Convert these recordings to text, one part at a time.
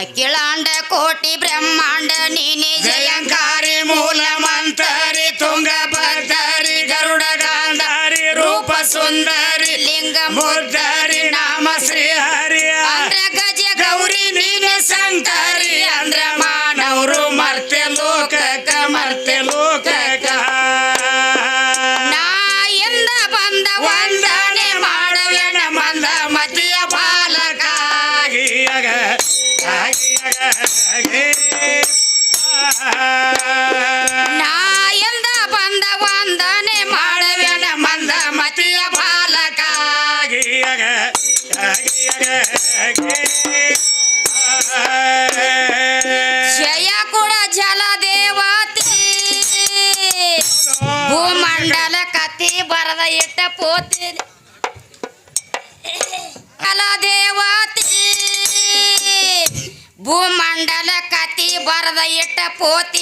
ಅಖಿಲಾಂಡ ಕೋಟಿ ಬ್ರಹ್ಮಾಂಡ, ನೀನೆ ಜಯಂಕಾರಿ ಮೂಲ ಮಂತರಿ ತುಂಗಭದ್ರಿ, ಗರುಡ ಗಾಂಧಾರಿ, ರೂಪ ಸುಂದರಿ ಲಿಂಗ ಮುದ್ದರಿ ನಾಮ ಶ್ರೀ ಹರಿ ಗಜ ಗೌರಿ, ನೀನೆ ಸಂತರಿ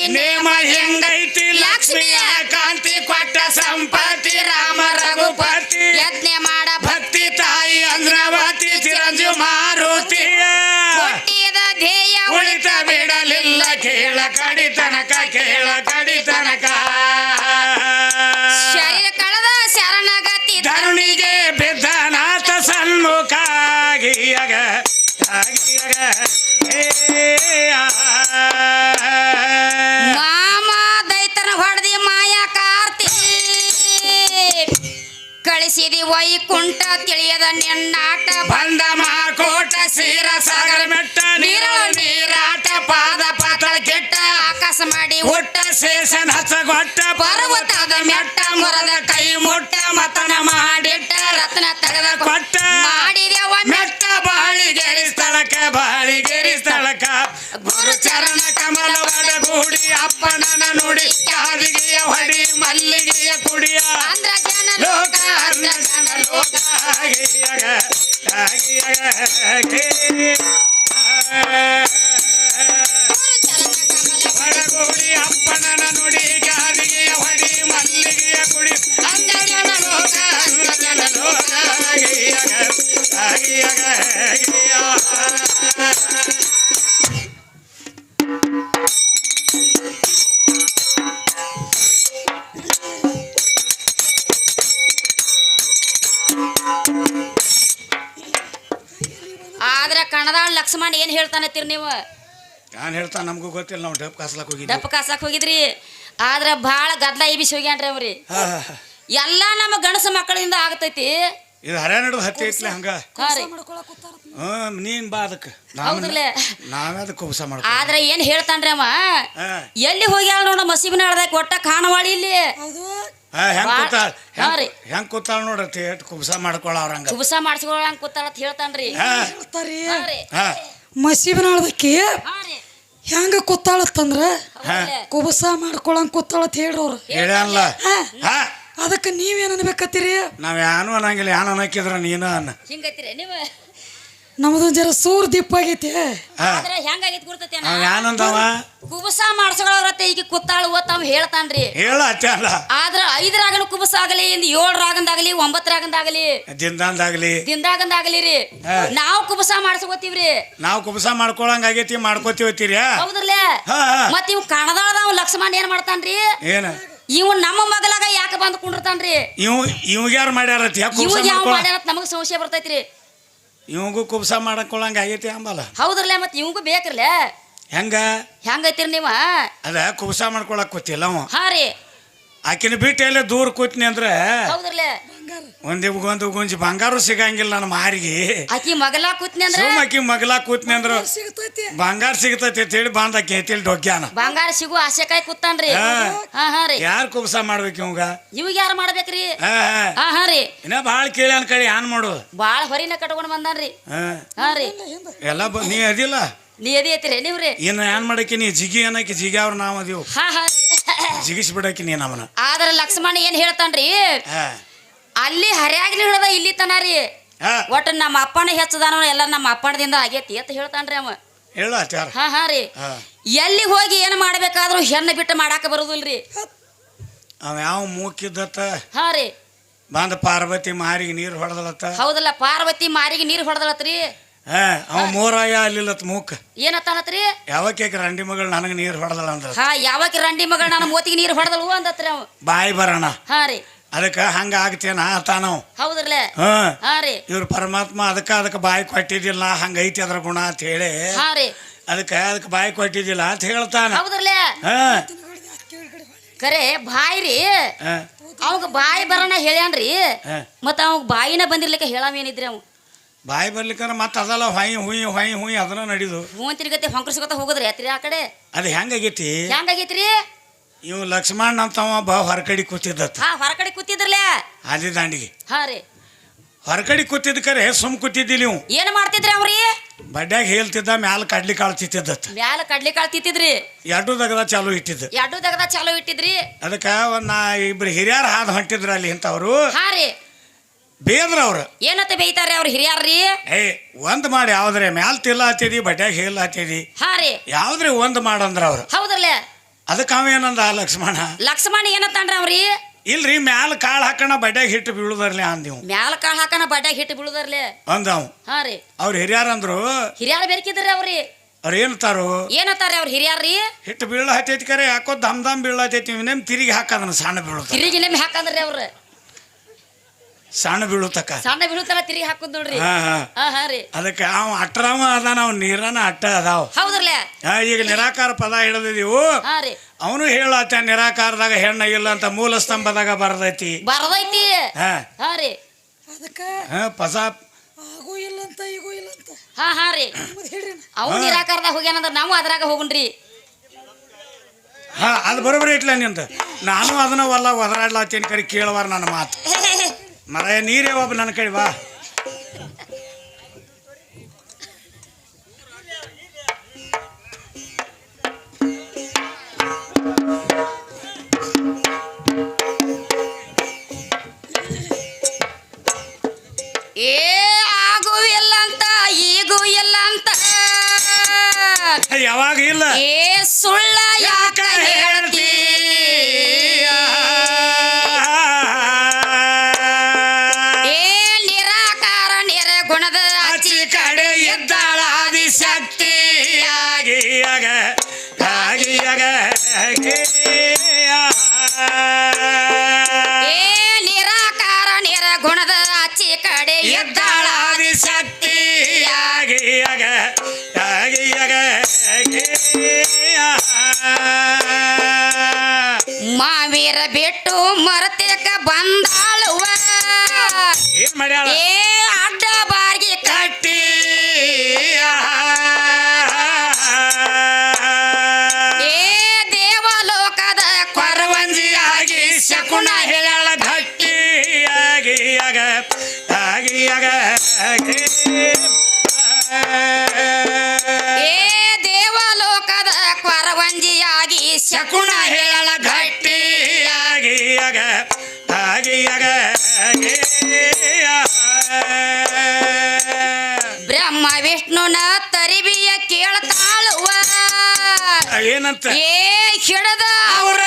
name ಆಕಾಶ ಮಾಡಿ ಒಟ್ಟ ಶೇಷನ್ ಹಚ್ಚಗೊಟ್ಟ ಪರ್ವತದ ಮೆಟ್ಟ ಮೊರದ ಕೈ ಮುಟ್ಟ ಮತನ ಮಾಡಿಟ್ಟ ರತ್ನ ತಗದ ಕೊಟ್ಟ ಮಾಡಿದೆವ ಮೆಟ್ಟ ಬಾಳಿಗೆರಿ ಸ್ಥಳಕ ಬಾಳಿಗೆರಿ ಸ್ಥಳಕ ಗುರು ಚರಣ ಕಮಲ ಒಡಗೂಡಿ ಅಪ್ಪನನ ನುಡಿ ಯಾರಿಗೆಯ ಹೊಡಿ ಮಲ್ಲಿಗೆಯ ಕುಡಿಯ. ಅಂದ್ರ ಜನ ಲೋಕ ಅಂದ್ರ ಜನ ಲೋಕ. ಆಗಿಯಗ, ಆಗಿಯಗ, ಹೇಳ್ತಾ ನಮಗೂ ಗೊತ್ತಿಲ್ಲ ನಾವು ಡಬ್ ಕಾಸ್ಲಕ್ ಹೋಗಿದ್ವಿ. ದಪ್ಪ ಕಾಸಾಕ್ ಹೋಗಿದ್ರಿ? ಆದ್ರೆ ಭಾಳ ಗದ್ದಲ ಇಬಿಸಿ ಹೋಗ್ಯಾನ್ರಿ ಅವ್ರಿ. ಎಲ್ಲ ಹಾ, ಹಾ. ಎಲ್ಲಾ ನಮ್ಮ ಗಣಸ ಮಕ್ಕಳಿಂದ ಆಗತೈತಿ. ಇದು ಹರ್ಯಾಣದ ಹತ್ತಿ ಐತ್ಲೆ ಹಂಗ? ಹಾ ರೀ ಹ್ಮ್ ನೀನ್ ಬಾ ಅದಕ್ಕೆ. ಹೌದ್ರಲ್ಲೇ? ನಾವೇ ಅದಕ್ಕೆ ಕುಬಸ ಮಾಡ್ಕೊ ಆದ್ರೆ ಏನ್ ಹೇಳ್ತಾನ್ರಿ ಅವ? ಹಾ. ಎಲ್ಲಿ ಹೋಗ್ಯಾಳ ನೋಡ ಮಸೀಬಿನ ಹೇಳ್ದಾಗ ಒಟ್ಟ ಕಾಣವಾಳಿ ಇಲ್ಲಿ. ಹಾ, ಹೆಂಗ್ ಬಾ- ಕೂತಾಳ? ಹಾ ರೀ. ಹೆಂಗ್ ಹೆಂಗ್ ಕೂತಾಳ ನೋಡ್ರಿ ಏಟ್ ಕುಬಸ ಮಾಡ್ಕೊಳ ಹಂಗ. ಕುಬಸ ಮಾಡಿಸ್ಕೊಳಂಗ್ ಕೂತಾಳ ಅಂತ ಹೇಳ್ತಾನ್ರಿ. ಹಾ. ಹಾ ರೀ. ಹಾ. ಮಸೀಬನಾಳ್ದಕ್ಕಿ ಹಾ ರೀ. ಹೆಂಗ ಕೂತಾಳತ್ತಂದ್ರ? ಕುಬಸ ಮಾಡ್ಕೊಳಂಗ್ ಕೂತಾಳತ್ ಹೇಳ್ರವ್ರು ಹೇಳ್ಯಾನಲ್ಲ. ಹಾ. ಅದಕ್ಕೆ ನೀವೇನ್ ಅನ್ಬೇಕತ್ತೀರಿ? ನಾವ್ ಯಾನು ಅನ್ನಂಗಿಲ್ಲ ಯಾನ್ ಅನ್ನಕ್ಕಿದ್ರ ನೀನ ಅನ್ನ. ಹಿಂಗೈತಿರಿ ನೀವು? ನಮ್ದು ಜರ ಸೂರ್ ದಿಪ್ಪ ಆಗೈತಿ. ಆದ್ರ ಹೆಂಗಾಗೈತಿ ಗುರ್ತೈತಿ ಅವ ಯಾನಂದವ ಕುಬಸ ಮಾಡ್ಸ್ಕೊಳವ್ರತ್ತ ಈಗ ಕೂತಾಳ ಓದ್ ಅವ್ ಹೇಳ್ತಾನ್ರಿ. ಹೇಳ ಆದ್ರೆ ಅಲ್ಲ. ಆದ್ರ ಕುಬಸ ಆಗಲಿ ಇಂದ ಏಳರಾಗಂದಾಗಲಿ ಒಂಬತ್ತರಾಗಂದಾಗಲಿ. ದಿಂದಂದಾಗ್ಲಿ ದಿಂದಾಗಂದಾಗಲಿ ರೀ ನಾವು ಕುಪಸ ಕುಬಸ ಮಾಡ್ಸ್ಕೋತೀವ್ರಿ. ನಾವು ಕುಬಸ ಮಾಡ್ಕೊಳಂಗ್ ಆಗೈತಿ ಮಾಡ್ಕೋತೀವತ್ತೀರಿ ಹೌದ್ರಲ್ಲೇ? ಹಾ ಹಾ. ಮತ್ ಇವ್ ಕಣದಾಳದ ಲಕ್ಷ್ಮಣ ಏನ್ ಮಾಡ್ತಾನ್ರಿ? ಏನ? ಇವ್ ನಮ್ಮ ಮಗಲಾಗ ಯಾಕೆ ಬಂದ್ ಕುಂಡಿರ್ತಾನ್ರಿ? ಇವ್ ಇವ್ ಯಾರು ಕುಬಸ ಇವಾಗ ಯಾವ ಮಾಡ್ಯಾರ ನಮಗ್ ಸಂಶಯ ಬರ್ತೈತ್ರಿ. ಇವಂಗೂ ಕುಬಸ ಮಾಡ್ಕೊಳಂಗ ಆಗೈತಿ ಅಂಬಲ್ಲ. ಹೌದ್ರಲ್ಲೇ ಮತ್ ಇವಂಗೂ ಬೇಕ್ರಲ್ಲೇ? ಹೆಂಗ? ಹೆಂಗೈತಿರಿ ನೀವ? ಅದ ಕುಬಸ ಮಾಡ್ಕೊಳಕ್ ಗೊತ್ತಿಲ್ಲ ಹಾ ರೀ. ಆಕಿನ ಬಿಟ್ಟು ಎಲ್ಲ ದೂರ ಕೂತ್ನಿ ಅಂದ್ರೆ ಹೌದ್ರಲ್ಲೇ? ಒಂದ್ ಒಂದು ಗುಂಜಿ ಬಂಗಾರು ಸಿಗಂಗಿಲ್ಲ ನನ್ನ ಮಾರಿಗೆ. ಆಕಿ ಮಗಲಾ ಕೂತ್ನಿ ಅಂದ್ರೆ? ಸುಮ್ ಆಕಿ ಮಗಲ ಕೂತ್ನಿ ಅಂದ್ರ ಬಂಗಾರ ಸಿಗತೈತಿ. ಅಂತ ಹೇಳಿ ಬಂದ ಆಕಿ ಐತಿಲ್ ಡೊಗ್ಯಾನ. ಬಂಗಾರ ಸಿಗು ಆಸೆಕಾಯಿ ಕೂತಾನ್ರಿ ಹಾ. ಹಾ ಹಾ ರೀ. ಯಾರ್ ಕುಬಸ ಮಾಡ್ಬೇಕು ಇವಾಗ? ಇವಾಗ ಯಾರು ಮಾಡ್ಬೇಕ್ರಿ? ಹಾ ಹಾ. ರೀ. ಇನ್ನ ಬಾಳ ಕೇಳ್ಯಾನ ಕಡೆ ಏನ್ ಮಾಡು. ಬಾಳ ಹೊರಿನ ಕಟ್ಕೊಂಡ್ ಬಂದಾನ್ರಿ ಹಾ. ಹಾ ರೀ. ಎಲ್ಲ ನೀ ಅದಿಲ್ಲ? ನೀ ಎದಿ ಐತಿರಿ ನೀವ್ರಿ. ಇನ್ನ ಏನ್ ಮಾಡಕ್ಕೆ ನೀ ಜಿಗಿ ಅನ್ನಕ್ಕೆ ಜಿಗಿ ಅವ್ರ ನಾವ್ ಅದೀವ್. ಹಾ ಹಾ ರೀ. ಜಿಗಿಸ್ ಬಿಡಕ್ಕೆ ನೀ ನಮ್ಮನ ಆದ್ರ ಲಕ್ಷ್ಮಣ ಏನ್ ಹೇಳ್ತಾನ್ರಿ? ಅಲ್ಲಿ ಹರಿಯಾಗ್ಲಿ ಹಿಡ್ದ ಇಲ್ಲಿ ತನಾರಿ. ಒಟ್ಟು ನಮ್ಮ ಅಪ್ಪನ ಹೆಚ್ಚದಾನ ಎಲ್ಲ ನಮ್ಮ ಅಪ್ಪನದಿಂದ ಆಗೈತಿ ಅಂತ ಹೇಳ್ತಾನ್ರಿ ಅವ. ಹಾ ಹಾ ರೀ. ಎಲ್ಲಿ ಹೋಗಿ ಏನ್ ಮಾಡ್ಬೇಕಾದ್ರೂ ಹೆಣ್ಣು ಬಿಟ್ಟು ಮಾಡಾಕ ಬರುದಿಲ್ರಿ. ಅವ ಯಾವ ಮೂಕಿದ್ದತ್ತ? ಹಾ ರೀ. ಬಂದ ಪಾರ್ವತಿ ಮಾರಿಗೆ ನೀರು ಹೊಡೆದಲತ್ತ ಹೌದಲ್ಲ ಪಾರ್ವತಿ ಮಾರಿಗೆ ನೀರು ಹೊಡೆದಳತ್ರಿ. ಹಾ ಅವ ಮೂರಾಯ ಅಲ್ಲಿಲ್ಲತ್ ಮೂಕ್. ಏನತ್ತಾನತ್ರಿ? ಯಾವಕ್ಕೆ ರಂಡಿ ಮಗಳು ನನಗೆ ನೀರು ಹೊಡೆದಳ ಅಂದ್ರ? ಹಾ ಯಾವಾಗ ರಂಡಿ ಮಗಳ ನನ್ನ ಮೋತಿಗೆ ನೀರು ಹೊಡೆದಲ್ವ ಅಂದತ್ರಿ ಅವ. ಬಾಯಿ ಬರೋಣ. ಹಾ ರೀ. ಅದಕ್ಕೆ ಹಂಗ ಆಗ್ತೇನ ತಾನವ್ ಹೌದ್ರಲೆ? ಹಾ. ಹಾ ರೀ. ಇವ್ರು ಪರಮಾತ್ಮ ಅದಕ್ಕೆ ಅದಕ್ಕೆ ಬಾಯಿ ಕೊಟ್ಟಿದ್ದಿಲ್ಲ ಹಂಗೈತಿ ಅದ್ರ ಗುಣ ಅಂತ ಹೇಳಿ. ಹಾ ರೀ. ಅದಕ್ಕೆ ಅದಕ್ಕೆ ಬಾಯಿ ಕೊಟ್ಟಿದ್ದಿಲ್ಲ ಅಂತ ಹೇಳ್ತಾನ. ಹೌದ್ರಲೆ? ಹಾ. ಕರೆ ಬಾಯಿ ರೀ. ಅವಾಗ ಬಾಯಿ ಬರೋಣ ಹೇಳ್ಯಾನ್ರಿ. ಮತ್ತ ಅವಾಗ ಬಾಯಿನ ಬಂದಿರ್ಲಿಕ್ಕೆ ಹೇಳಾವೇನಿದ್ರಿ ಅವ? ಬಾಯಿ ಬರ್ಲಿಕ್ಕಂದ್ರೆ ಮತ್ತೆ ಅದಲ್ಲ ಹೊಯ್ ಹುಯ್ ಹೊಯ್ ಹುಯ್ ಅದನ್ನ ನಡಿದು. ಮೂವಂತಿನ ಹೊಂಕರ್ಸ್ಕೊತ ಹೋಗುದ್ರಿ ಅತ್ರಿ ಆ ಕಡೆ? ಅದು ಹೆಂಗಾಗೈತಿ? ಹೆಂಗಾಗೈತ್ರಿ? ಇವ್ ಲಕ್ಷ್ಮಣ್ ಅಂತವ ಬಾ ಹೊರಕಡಿ ಕೂತಿದ್ದ ಹಾ ಹೊರ ಕಡೆ ಕೂತಿದ್ರಲೆ ಆದಿ ದಾಂಡಿಗೆ. ಹಾ ರೀ. ಹೊರಕಡಿ ಕೂತಿದ್ ಕರೆ ಸುಮ್ ಕೂತಿದ್ದಿ ನೀವು ಏನ್ ಮಾಡ್ತಿದ್ರಿ ಅವ್ರಿ? ಬಡ್ಡ್ಯಾಗ ಹೇಳ್ತಿದ್ದ ಮ್ಯಾಲ ಕಡ್ಲಿ ಕಾಳು ತಿತ್ತಿದ್ದತ್ತ ಮ್ಯಾಲ ಕಡ್ಲಿ ಕಾಳು ತಿತ್ತಿದ್ರಿ ಎರಡು ದಗದ ಚಾಲು ಇಟ್ಟಿದ್ದ. ಎರಡು ದಗದ ಚಾಲು ಇಟ್ಟಿದ್ರಿ? ಅದಕ್ಕೆ ಒಂದ್ ನಾ ಇಬ್ರು ಹಿರಿಯರ್ ಹಾದ್ ಹೊಂಟಿದ್ರ ಅಲ್ಲಿ ಇಂಥವ್ರು. ಹಾ ರೀ. ಬೇದ್ರ ಅವ್ರು. ಏನತ್ತ ಬೇಯ್ತಾರೆ ಅವ್ರ ಹಿರಿಯಾರ್ರಿ? ಏ ಒಂದ್ ಮಾಡಿ ಯಾವ್ದ್ರೆ ಮ್ಯಾಲ್ ತಿಲ್ಲ ಹತ್ತಿದಿ ಬಡ್ಡ್ಯಾಗ ಹೇಲ್ ಹತ್ತಿದಿ ಹಾ ರೀ. ಯಾವ್ದ್ರೆ ಒಂದ್ ಮಾಡಂದ್ರ ಅವ್ರು. ಹೌದ್ರಲ್ಲ? ಅದಕ್ಕೆ ಅವೇನಂದ ಲಕ್ಷ್ಮಣ? ಲಕ್ಷ್ಮಣ ಏನತ್ತಂದ್ರ ಅವ್ರಿ? ಇಲ್ರಿ ಮ್ಯಾಲ ಕಾಳು ಹಾಕಣ ಬಡ್ಯಾಗ ಹಿಟ್ಟು ಬೀಳುದರ್ಲಿ ಅಂದಿವ್ ಮ್ಯಾಲ ಕಾಳು ಹಾಕೋಣ ಬಡ್ಯಾಗ ಹಿಟ್ಟು ಬೀಳುದರ್ಲೆ? ಅಂದವ್ ಹಾ ರೀ. ಅವ್ರ ಹಿರಿಯಾರ ಅಂದ್ರು. ಹಿರಿಯಾರ ಬೇಕಿದ್ರಿ ಅವ್ರಿ? ಅವ್ರು ಏನಂತಾರು ಏನತ್ತಾರ್ರಿ ಅವ್ರ ಹಿರಿಯಾರ್ರಿ? ಹಿಟ್ಟು ಬೀಳ ಹತ್ತೈತಿ ಕರೆ ಯಾಕೋ ದಮ್ ದಮ್ ಬೀಳ ಹತ್ತೈತಿ ನಿಮ್ ತಿರುಗಿ ಹಾಕದನ ಸಣ್ಣ ಬೀಳು ತಿರುಗಿ ನಿಮ್ ಹಾಕಂದ್ರಿ ಅವ್ರ. ಸಣ್ಣ ಬೀಳುತ್ತಕ ಸಣ್ಣ ಬೀಳುತ್ತಲ್ಲ ತಿರುಗಿ ಹಾಕುದ್ ನೋಡ್ರಿ. ಹಾ ಹಾ. ಹಾ ಹಾ ರೀ. ಅದಕ್ಕೆ ಅವ ಅಟ್ರಾಮ ಅದಾನ ಅವ್ ನೀರನ ಅಟ್ಟ ಅದಾವ. ಹೌದ್ರಲ್ಲ? ಆ, ಈಗ ನಿರಾಕಾರ ಪದ ಹಿಡಿದಿದೀವು. ಹಾ ರೀ. ಅವನು ಹೇಳತ್ತ ನಿರಾಕಾರದಾಗ ಹೆಣ್ಣ ಇಲ್ಲ ಅಂತ ಮೂಲ ಸ್ತಂಭದಾಗ ಬರದೈತಿ. ಬರದೈತಿ. ಹಾ. ಹಾ ರೀ. ಅದಕ್ಕೆ ಹಾ ಪಸ ಆಗೂ ಇಲ್ಲ ಅಂತ ಈಗೂ ಇಲ್ಲ ಅಂತ. ಹಾ ಹಾ ರೀ. ನಿರಾಕಾರದಾಗ ಹೋಗ್ಯಾನಂದ್ರ ನಾವು ಅದ್ರಾಗ ಹೋಗುಣ್ರಿ. ಹಾ ಅದು ಬರೋಬ್ಬರಿ ಇಟ್ಲ ನಿಂತ ನಾನು ಅದನ್ನ ಒಲ್ಲ ಒದರಾಡ್ಲಾತೀನಿ ಕರಿ ಕೇಳವಾರ ನನ್ನ ಮಾತು. ಮರ ನೀರೇ ಒಬ್ಬ ನನ್ನ ಕಡೆ ಬಾ. ಏ ಆಗು ಇಲ್ಲ ಅಂತ ಈಗೂ ಇಲ್ಲ ಅಂತ. ಯಾವಾಗ ಇಲ್ಲ? ಏ ಬಂದಾಳುವ. ಏನ್ ಮಾಡ್ಯಾಳ? ವಿಷ್ಣುನ ತರಿಬಿಯ ಕೇಳ್ತಾಳುವ ಏನಂತ? ಏ ಹಿಡದ ಅವರ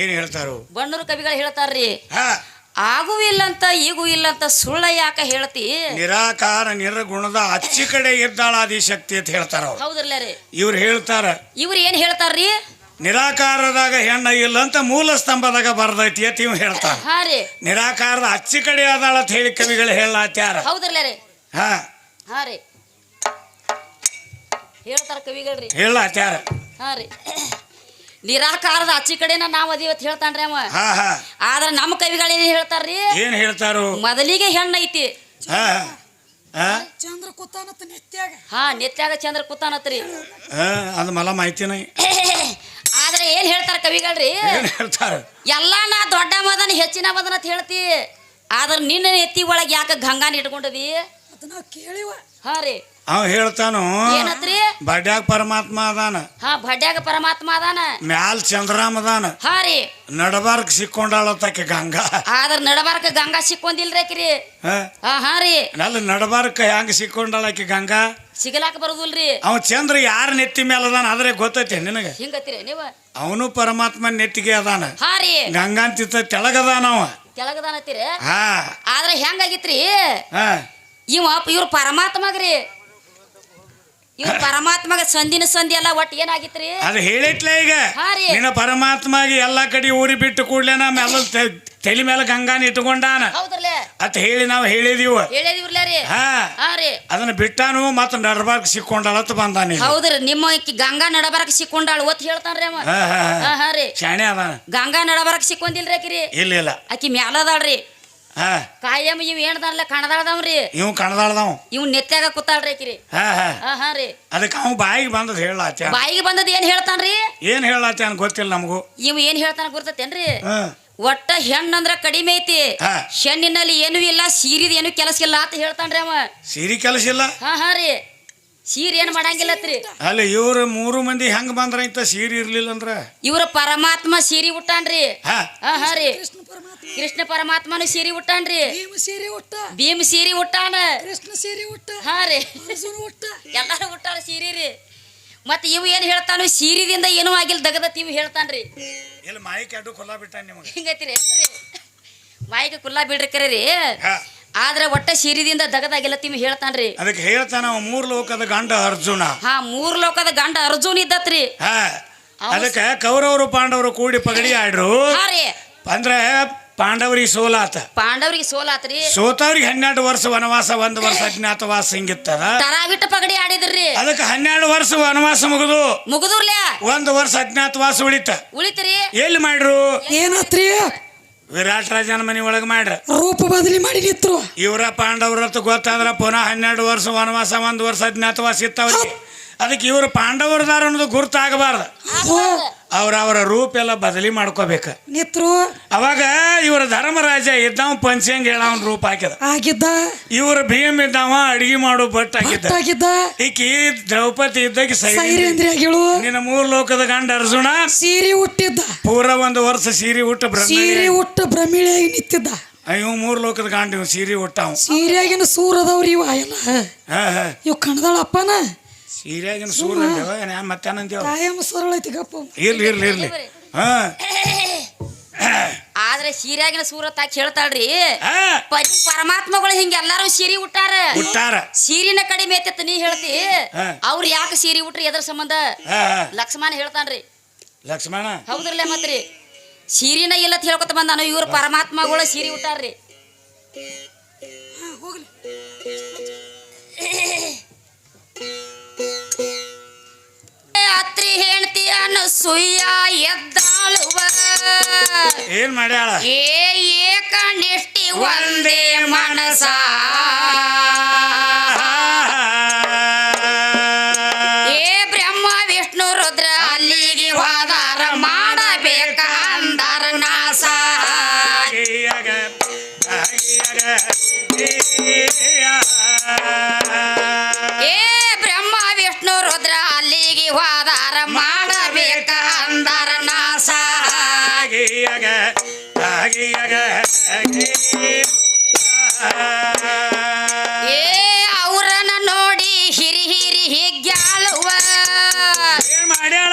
ಏನ್ ಹೇಳ್ತಾರು? ಬಣ್ಣರು ಕವಿಗಳು ಹೇಳ್ತಾರ್ರಿ. ಹಾ. ಆಗೂ ಇಲ್ಲಂತ ಈಗೂ ಇಲ್ಲಂತ ಸುಳ್ಳ ಯಾಕ ಹೇಳ್ತಿ? ನಿರಾಕಾರ ನಿರ್ಗುಣದ ಅಚ್ಚಿ ಕಡೆ ಇದ್ದಾಳ ಆದಿಶಕ್ತಿ ಅಂತ ಹೇಳ್ತಾರ ಅವ್ರು. ರೀ. ಇವ್ರು ಹೇಳ್ತಾರ ಇವ್ರು ಏನ್ ಹೇಳ್ತಾರ್ರಿ? ನಿರಾಕಾರದಾಗ ಹೆಣ್ಣ ಇಲ್ಲ ಅಂತ ಮೂಲ ಸ್ತಂಭದಾಗ ಬರ್ದೈತಿ ಅಂತ ಇವ್ ಹೇಳ್ತಾರ ನಿರಾಕಾರದ ಅಚ್ಚಿ ಕಡೆ ಅದಾಳ ಅಂತ ಹೇಳಿ ಕವಿಗಳು ಹೇಳತ್ಯಾರ ಹೌದ್ರಲ್ಲ ರೀ. ಹಾ. ಹಾ ರೀ. ಹೇಳ್ತಾರ ಕವಿಗಳ್ರಿ. ಹೇಳತ್ಯಾರ ಹಾ ರೀ. ನಿರಾಕಾರದ ಆಚಿ ಕಡೆನ ನಾವ್ ಅದಿವತ್ ಹೇಳ್ತಾನ್ರಿ ಅವ. ಆದ್ರೆ ಹಾ. ಆದ್ರ ನಮ್ಮ ಕವಿಗಳು ಏನ್ ಹೇಳ್ತಾರ್ರಿ? ಏನ್ ಹೇಳ್ತಾರು? ಮೊದಲಿಗೆ ಹೆಣ್ಣೈತಿ ಹಾ ಹಾ. ಚಂದ್ರ ಕೂತಾನತ್ತ ನಿತ್ಯಾಗ. ಹಾ ನಿತ್ಯಾಗ ಚಂದ್ರ ಕೂತಾನತ್ರಿ. ಹಾ ಅದು ಮಲ ಮಾಹಿತಿನ ಆದ್ರೆ ಏನ್ ಹೇಳ್ತಾರ ಕವಿಗಳ್ರಿ? ಏನ್ ಹೇಳ್ತಾರ? ಎಲ್ಲಾ ನಾ ದೊಡ್ಡ ಮದನ ಹೆಚ್ಚಿನ ಮದನ ಅಂತ ಹೇಳ್ತಿ. ಆದ್ರ ನಿನ್ನ ಎತ್ತಿ ಒಳಗೆ ಯಾಕೆ ಗಂಗಾನ ಇಟ್ಕೊಂಡದಿ? ಅದನ್ನ ಕೇಳಿವ. ಹಾ ರೀ. ಅವ ಹೇಳ್ತಾನು ಏನತ್ರಿ? ಬಡ್ಯಾಗ ಪರಮಾತ್ಮ ಅದಾನ. ಹಾ ಭಡ್ಯಾಗ ಪರಮಾತ್ಮ ಅದಾನ. ಮ್ಯಾಲ್ ಚಂದ್ರಾಮ ಅದಾನ. ಹಾರಿ ರೀ. ನಡಬಾರ್ಕ್ ಸಿಕ್ಕೊಂಡಾಳತ್ತಾಕೆ ಗಂಗಾ. ಆದ್ರ ನಡಬಾರ್ಕ ಗಂಗಾ ಸಿಕ್ಕೊಂದಿಲ್ರೇಕ್ರಿ ಹಾ? ಹಾ ರೀ. ನಡಬಾರ್ಕ ಹೆಂಗ್ ಸಿಕ್ಕೊಂಡಾಳಾಕಿ ಗಂಗಾ? ಸಿಗಲಾಕ ಬರುದಿಲ್ರಿ. ಅವ ಚಂದ್ರ ಯಾರ ನೆತ್ತಿ ಮೇಲೆ ಅದಾನ? ಆದ್ರೆ ಗೊತ್ತೈತಿ ನಿನಗೆ. ಹಿಂಗತ್ತೀರಿ ನೀವ? ಅವನು ಪರಮಾತ್ಮ ನೆತ್ತಿಗೆ ಅದಾನ. ಹಾರಿ ಗಂಗಾ ಅಂತಿತ್ತ ತೆಳಗದಾನ ಅವ. ತೆಳಗದಾನತ್ತೀರಿ ಹಾ. ಆದ್ರೆ ಹೆಂಗಾಗಿತ್ರಿ? ಹಾ. ಇವ ಇವ್ರ ಪರಮಾತ್ಮಗ್ರಿ. ಇವ್ರ ಪರಮಾತ್ಮಗ ಸಂದಿನ ಸಂಧಿ ಎಲ್ಲ ಒಟ್ಟು ಏನಾಗಿತ್ರಿ? ಅದು ಹೇಳಿಟ್ಲೆ ಈಗ. ಹಾ ರೀ. ನಿನ್ನ ಪರಮಾತ್ಮಗೆ ಎಲ್ಲಾ ಕಡೆ ಊರಿ ಬಿಟ್ಟು ಕೂಡ್ಲೆ ನಮ್ಮ ಎಲ್ಲ ತಲೆ ಮೇಲೆ ಗಂಗಾನ ಇಟ್ಕೊಂಡಾನ ಹೌದ್ರಲ್ಲೇ? ಅಂತ ಹೇಳಿ ನಾವು ಹೇಳಿದೀವ. ಹೇಳಿದಿವ್ರಲ್ಲ ರೀ? ಹಾ. ಹಾ ರೀ. ಅದನ್ನ ಬಿಟ್ಟಾನು ಮತ್ತ ನಡಬಾರ್ಕ್ ಸಿಕ್ಕೊಂಡಾಳತ್ ಬಂದಾನ ಈಗ. ಹೌದ್ರಿ. ನಿಮ್ಮ ಈಕಿ ಗಂಗಾ ನಡಬರಕ್ ಸಿಕ್ಕೊಂಡಾಳು ಒತ್ ಹೇಳ್ತಾನ್ರಿ ಅವ. ಹಾ ಹಾ ಹಾ. ಹಾ ಹಾ ರೀ. ಶಾಣೆ ಅದಾನ. ಗಂಗಾ ನಡಬರಕ್ ಸಿಕ್ಕೊಂದಿಲ್ರಿ ಆಕಿರಿ? ಇಲ್ಲ ಇಲ್ಲ. ಆಕಿ ಮ್ಯಾಲದಾಳ್ರಿ ಕಾಯಂ ಇವ್ ಏನ್ದಾನ್ಲೆ ಕಣದಾಳ್ದವ್ರಿ ಇವ್ ಕಣದಾಳ್ದವ್. ಇವ್ ನೆತ್ತಾಗ ಕೂತಾಳ್ರಿ ಆಕಿರಿ. ಹಾ ಹಾ. ರೀ. ಅದಕ್ಕೆ ಅವ್ ಬಾಯಿಗೆ ಬಂದದ್ ಹೇಳಾತ್ಯ ಬಾಯಿಗೆ ಬಂದದ್ ಏನ್ ಹೇಳ್ತಾನ್ರಿ? ಏನ್ ಹೇಳಾತ್ಯ ಅಂತ ಗೊತ್ತಿಲ್ಲ ನಮಗೂ. ಇವ್ ಏನ್ ಹೇಳ್ತಾನ ಗುರ್ತತೇನ್ರಿ? ಹಾ. ಒಟ್ಟ ಹೆಣ್ಣಂದ್ರ ಕಡಿಮೆ ಐತಿ. ಹೆಣ್ಣಿನಲ್ಲಿ ಏನೂ ಇಲ್ಲ ಸೀರಿದ ಏನು ಕೆಲಸ ಇಲ್ಲ ಅಂತ ಹೇಳ್ತಾನ್ರಿ ಅವ. ಸೀರಿ ಕೆಲಸ ಇಲ್ಲ? ಹಾ ಹಾ ರೀ. ಸೀರೆ ಏನ್ ಮಾಡಂಗಿಲ್ಲತ್ರಿ? ಅಲ್ಲ ಇವ್ರ ಮೂರು ಮಂದಿ ಹೆಂಗ್ ಬಂದ್ರ ಇಂತ ಸೀರಿ ಇರ್ಲಿಲ್ಲ ಅಂದ್ರ ಇವ್ರ ಪರಮಾತ್ಮ ಸೀರೆ ಉಟ್ಟಾನ್ರಿ. ಹಾ. ರೀ ಕೃಷ್ಣ ಪರಮಾತ್ಮ ಕೃಷ್ಣ ಪರಮಾತ್ಮನು ಸೀರೆ ಉಟ್ಟಾನ್ರಿ. ಭೀಮ ಸೀರೆ ಉಟ್ಟ. ಭೀಮ್ ಸೀರಿ ಉಟ್ಟಾನ. ಕೃಷ್ಣ ಸೀರೆ ಉಟ್ಟ. ಹಾ ರೀ. ಅರ್ಜುನ ಉಟ್ಟ. ಎಲ್ಲಾರು ಉಟ್ಟಾಳ ಸೀರೆ ರೀ. ಮತ್ ಇವ್ ಏನ್ ಹೇಳ್ತಾನು ಸೀರಿದಿಂದ ಏನೂ ಆಗಿಲ್ಲ ದಗದತ್ ಇವ್ ಹೇಳ್ತಾನ್ರಿ. ಇಲ್ಲಿ ಮಾಯಿ ಕೆಡ್ಡು ಕೊಲ್ಲ ಬಿಟ್ಟ ನಿಮಗೆ. ಹಿಂಗೈತಿರಿ ಮಾಯಿಗೆ ಕುಲ್ಲಾ ಬಿಡ್ರಿ ಕರೀರಿ. ರೀ ಹಾ. ಆದ್ರೆ ಒಟ್ಟ ಶಿರಿದಿಂದ ದಗದಾಗೆಲ್ಲ ತಿವ್ ಹೇಳ್ತಾನ್ರಿ. ಅದಕ್ಕೆ ಹೇಳ್ತಾನ ಅವ ಮೂರ್ ಲೋಕದ ಗಂಡ ಅರ್ಜುನ. ಹಾ ಮೂರ್ ಲೋಕದ ಗಂಡ ಅರ್ಜುನ್ ಇದ್ದತ್ರಿ. ಹಾ ಅದಕ್ಕೆ ಕೌರವರು ಪಾಂಡವರು ಕೂಡಿ ಪಗಡಿ ಆಡ್ರು. ಹಾ ರೀ. ಅಂದ್ರೆ ಪಾಂಡವರಿಗೆ ಸೋಲಾತ. ಪಾಂಡವರಿಗೆ ಸೋಲಾತ್ರಿ. ಸೋತವ್ರಿಗೆ ಹನ್ನೆರಡು ವರ್ಷ ವನವಾಸ ಒಂದ್ ವರ್ಷ ಅಜ್ಞಾತವಾಸ ಹಿಂಗಿತ್ತದ. ಬಿಟ್ಟು ಪಗಡಿ ಆಡಿದ್ರಿ. ಅದಕ್ಕೆ ಹನ್ನೆರಡು ವರ್ಷ ವನವಾಸ ಮುಗಿದು. ಮುಗಿದುರ್ಲ್ಯ ಒಂದು ವರ್ಷ ಅಜ್ಞಾತವಾಸ ಉಳಿತ. ಉಳಿತ್ರಿ. ಎಲ್ಲಿ ಮಾಡ್ರು? ಏನಾತ್ರಿ? ವಿರಾಟ್ ರಾಜನ ಮನೆ ಒಳಗೆ ಮಾಡ್ರ. ರೂಪ ಬದಲಿ ಮಾಡಿ ನಿತ್ರು. ಇವರ ಪಾಂಡವ್ರತ್ತು ಗೊತ್ತಾದ್ರ ಪುನಃ ಹನ್ನೆರಡು ವರ್ಷ ವನವಾಸ ಒಂದು ವರ್ಷ ಅಜ್ಞಾತವಾಸ ಇತ್ತವ್ರಿ ಅದಕ್ಕೆ ಇವರು ಪಾಂಡವರದಾರ ಅನ್ನೋದು ಗುರ್ತಾಗಬಾರ್ದು. ಅವ್ರ ಅವರ ರೂಪ ಎಲ್ಲ ಬದಲಿ ಮಾಡ್ಕೋಬೇಕು. ನಿತ್ರು. ಅವಾಗ ಇವ್ರ ಧರ್ಮರಾಜ ಇದ್ದಾವ ಪಂಚಂಗ್ ಹೇಳವನ್ ರೂಪ ಹಾಕಿದ ಆಗಿದ್ದ. ಇವ್ರ ಭೀಮ್ ಇದ್ದಾವ ಅಡಿಗೆ ಮಾಡು ಭಟ್ ಹಾಕಿದ್ದ ಆಗಿದ್ದ ಈಕಿ ದ್ರೌಪದಿ ಸೈರೇಂದ್ರಿ ಆಗಿಳು. ನಿನ್ನ ಮೂರ್ ಲೋಕದ ಗಂಡ ಅರ್ಜುನ. ಸೀರೆ ಉಟ್ಟಿದ್ದ ಪೂರ ಒಂದು ವರ್ಷ ಸೀರೆ ಹುಟ್ಟ ಸೀರೆ ಹುಟ್ಟ ಭ್ರಮಿಳಿಯಾಗಿ ನಿಂತಿದ್ದ. ಅಯ್ಯೋ ಮೂರ್ ಲೋಕದ ಗಂಡ ಇವ್ ಸೀರೆ ಉಟ್ಟಾವ ಸೀರೆಯಾಗಿನ ಸೂರದವ್ರಿ ಇವ ಎಲ್ಲ ಹಾ ಹಾ. ಇವ್ ಕಣದಾಳಪ್ಪನ? ಸೀರೆಯಾಗಿನ ಸೂರ್ಯ ಮತ್ತೇನಂದೇವ ಕಾಯಂ ಸರಳ ಐತಿ ಗಪ್ಪ. ಇರ್ಲಿ ಇರ್ಲಿ ಇರ್ಲಿ. ಹಾ. ಆದ್ರೆ ಸೀರಿಯಾಗಿನ ಸೂರತ್ ಹಾಕಿ ಹೇಳ್ತಾಳ್ರಿ. ಪ- ಪರಮಾತ್ಮಗಳು ಹಿಂಗ ಎಲ್ಲಾರು ಸೀರೆ ಉಟ್ಟಾರ. ಉಟ್ಟಾರ. ಸೀರಿನ ಕಡಿಮೆ ಐತಿ ನೀ ಹೇಳ್ತಿ. ಹಾ. ಅವ್ರ ಯಾಕೆ ಸೀರೆ ಉಟ್ರಿ ಎದ್ರ ಸಂಬಂಧ? ಹಾ ಹಾ. ಲಕ್ಷ್ಮಣ ಹೇಳ್ತಾನ್ರಿ. ಲಕ್ಷ್ಮಣ? ಹೌದ್ರಲ್ಲ ಮತ್ರಿ? ಸೀರಿನ ಇಲ್ಲ ಅಂತ ಹೇಳ್ಕೊತ ಬಂದಾನು ಇವ್ರ ಪರಮಾತ್ಮಗಳು ಸೀರೆ ಉಟ್ಟಾರ್ರಿ. ಹೋಗ್ಲಿ. ಅತ್ರಿ ಹೆಣ್ತಿಯನ್ನು ಸುಯ್ಯ ಎದ್ದಾಳುವ. ಏನ್ ಮಾಡ್ಯಾಳ? ಏ ಏಕನಿಷ್ಠಿ ಒಂದೇ ಮನಸ ಏ ಅವರನ್ನ ನೋಡಿ ಹಿರಿ ಹಿರಿ ಹಿಗ್ಯಾಳುವ.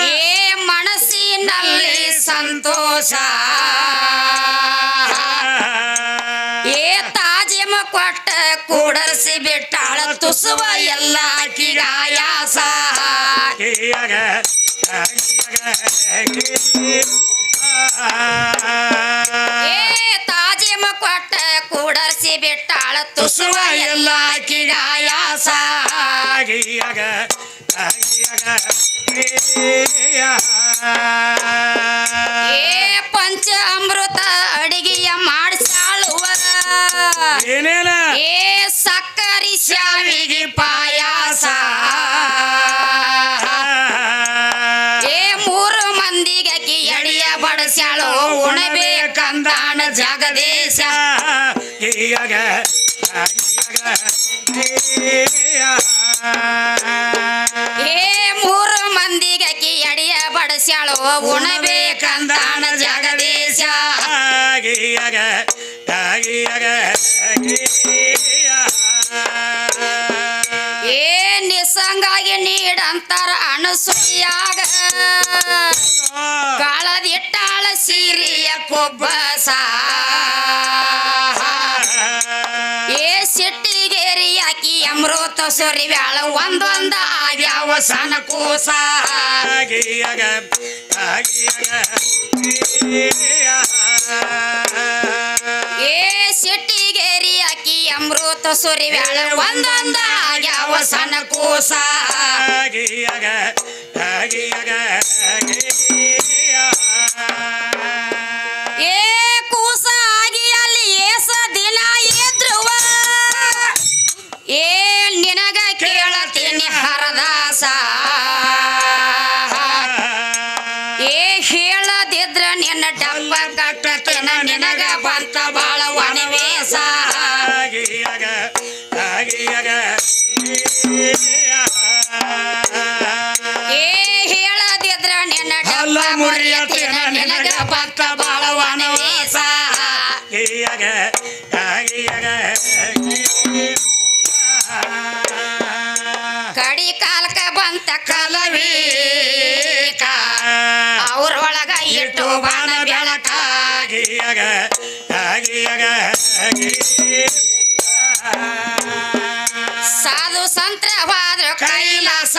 ಏ ಮನಸ್ಸಿನಲ್ಲಿ ಸಂತೋಷ. ಏ ತಾಜಿಮ ಕೊಟ್ಟ ಕೂಡರ್ಸಿ ಬಿಟ್ಟಾಳ ತುಸುವ ಎಲ್ಲ ಕಿಗಾಯಾಸ ಏ ತಾಜಿಮ ಕೊಟ್ಟ ಕೂಡರ್ಸಿ ಬಿಟ್ಟಾಳ ತುಸುವ ಎಲ್ಲ ಕಿಡಾಯಾಸ ಏ ಪಂಚ ಅಮೃತ ಅಡಿಗೆಯ ಮಾಡಿಸಾಳುವ ಏನೇನ? ಏ ಸಕ್ಕರಿ ಶಾವಿಗೆ ಪಾಯಾಸ. ಏ ಮೂರು ಮಂದಿಗೆ ಅಕ್ಕಿ ಎಡಿಯ ಬಡಸ್ಯಾಳು ಉಣಬೇಕಂದಾಣ ಜಗದೇಶ. ಏ ಮೂರು ಮಂದಿಗೆ ಅಕ್ಕಿ ಎಡಿಯ ಬಡಸ್ಯಾಳು ಉಣಬೇಕಂದಾಣ ಜಗದೇಶ ಏ ನಿಸಂಗಾಗಿ ನೀಡಂತಾರ ಅಣಸುಯಾಗ ಕಾಳದಿಟ್ಟಾಳ ಸೀರಿಯ ಕೊಬ್ಬಸ ಏ ಅಮೃತ ಸುರಿವ್ಯಾಳ ಒಂದೊಂದ ಆಗ್ಯಾವ ಸಣ್ಣ ಕೂಸ. ಏ ಸಿಟ್ಟಿಗೇರಿ ಅಕ್ಕಿ ಅಮೃತ ಸುರಿವ್ಯಾಳ ಒಂದೊಂದ ಆಗ್ಯಾವ ಸಣ್ಣ ಕೂಸ. ಏ ಹರದಾಸ. ಏ ಹೇಳದಿದ್ರ ನಿನ್ನ ಡಬ್ಬ ಕಟ್ಟತನ ನಿನಗ ಬಂತ ಬಾಳ ವನವೇಸ ಏ ಹೇಳದಿದ್ರ ನಿನ್ನ ಡಬ್ಬ ಮುರಿಯತೇನ ನಿನಗ ಬಂತ ಬಾಳ ವನವೇಸ ಕಡಿ ಕಾಲಕ ಬಂತ ಕಲವೀಕ. ಅವ್ರ ಒಳಗ ಇಟ್ಟು ಬಾಣ ಬೆಳಕ ಸಾಧು ಸಂತ್ರವಾದ್ರ ಕೈಲಾಸ